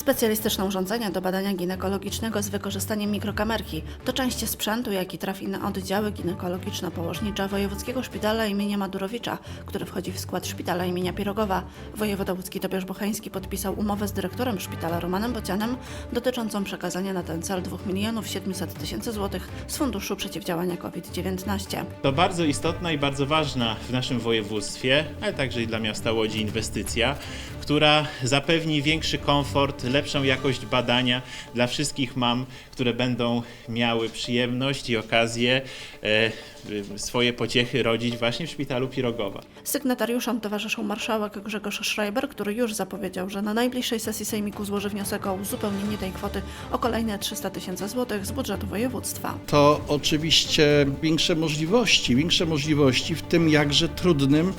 Specjalistyczne urządzenia do badania ginekologicznego z wykorzystaniem mikrokamerki to część sprzętu, jaki trafi na oddziały ginekologiczno-położnicze Wojewódzkiego Szpitala imienia Madurowicza, który wchodzi w skład Szpitala imienia Pirogowa. Wojewoda łódzki Tobiasz Bocheński podpisał umowę z dyrektorem szpitala Romanem Bocianem dotyczącą przekazania na ten cel 2 milionów 700 tysięcy złotych z Funduszu Przeciwdziałania COVID-19. To bardzo istotna i bardzo ważna w naszym województwie, ale także i dla miasta Łodzi inwestycja, która zapewni większy komfort, lepszą jakość badania dla wszystkich mam, które będą miały przyjemność i okazję e, swoje pociechy rodzić właśnie w szpitalu Pirogowa. Sygnatariuszom towarzyszył marszałek Grzegorz Schreiber, który już zapowiedział, że na najbliższej sesji Sejmiku złoży wniosek o uzupełnienie tej kwoty o kolejne 300 tysięcy złotych z budżetu województwa. to oczywiście większe możliwości, większe możliwości w tym jakże trudnym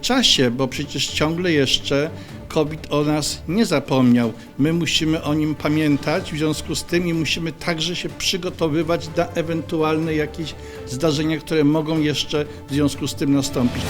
czasie, bo przecież ciągle jeszcze COVID o nas nie zapomniał. My musimy o nim pamiętać, w związku z tym i musimy także się przygotowywać na ewentualne jakieś zdarzenia, które mogą jeszcze w związku z tym nastąpić.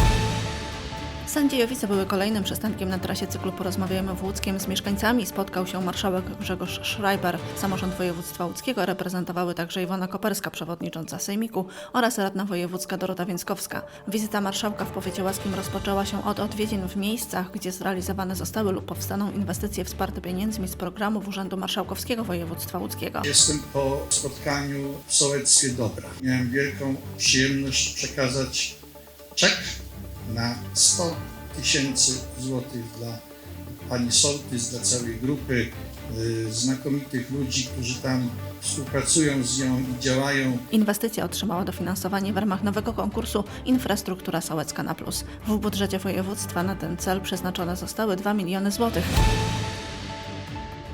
Sędziowice były kolejnym przystankiem na trasie cyklu Porozmawiajmy w Łódzkiem z mieszkańcami. Spotkał się marszałek Grzegorz Schreiber. Samorząd województwa łódzkiego reprezentowały także Iwona Koperska, przewodnicząca Sejmiku oraz radna wojewódzka Dorota Więckowska. Wizyta marszałka w powiecie łaskim rozpoczęła się od odwiedzin w miejscach, gdzie zrealizowane zostały lub powstaną inwestycje wsparte pieniędzmi z programów Urzędu Marszałkowskiego Województwa Łódzkiego. Jestem po spotkaniu w Sołectwie Dobra. Miałem wielką przyjemność przekazać czek na 100 tysięcy złotych dla pani sołtys, dla całej grupy y, znakomitych ludzi, którzy tam współpracują z nią i działają Inwestycja otrzymała dofinansowanie w ramach nowego konkursu Infrastruktura Sołecka na Plus. W budżecie województwa na ten cel przeznaczone zostały 2 miliony złotych.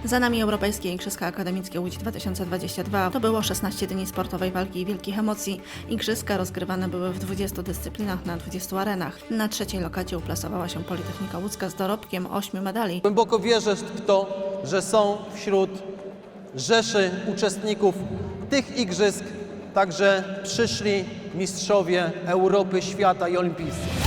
Za nami Europejskie Igrzyska Akademickie Łódź 2022. To było 16 dni sportowej walki i wielkich emocji. Igrzyska rozgrywane były w 20 dyscyplinach na 20 arenach. Na trzeciej lokacie uplasowała się Politechnika Łódzka z dorobkiem 8 medali. Głęboko wierzę w to, że są wśród rzeszy uczestników tych igrzysk także przyszli mistrzowie Europy, świata i olimpijscy.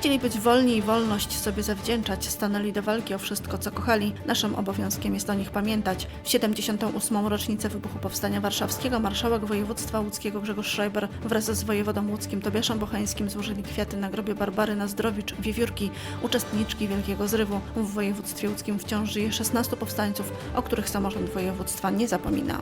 Chcieli być wolni i wolność sobie zawdzięczać, stanęli do walki o wszystko, co kochali. Naszym obowiązkiem jest o nich pamiętać. W 78. rocznicę wybuchu Powstania Warszawskiego marszałek województwa łódzkiego Grzegorz Schreiber wraz z wojewodą łódzkim Tobiaszem Bochańskim złożyli kwiaty na grobie Barbary Nazdrowicz, wiewiórki, uczestniczki Wielkiego Zrywu. W województwie łódzkim wciąż żyje 16 powstańców, o których samorząd województwa nie zapomina.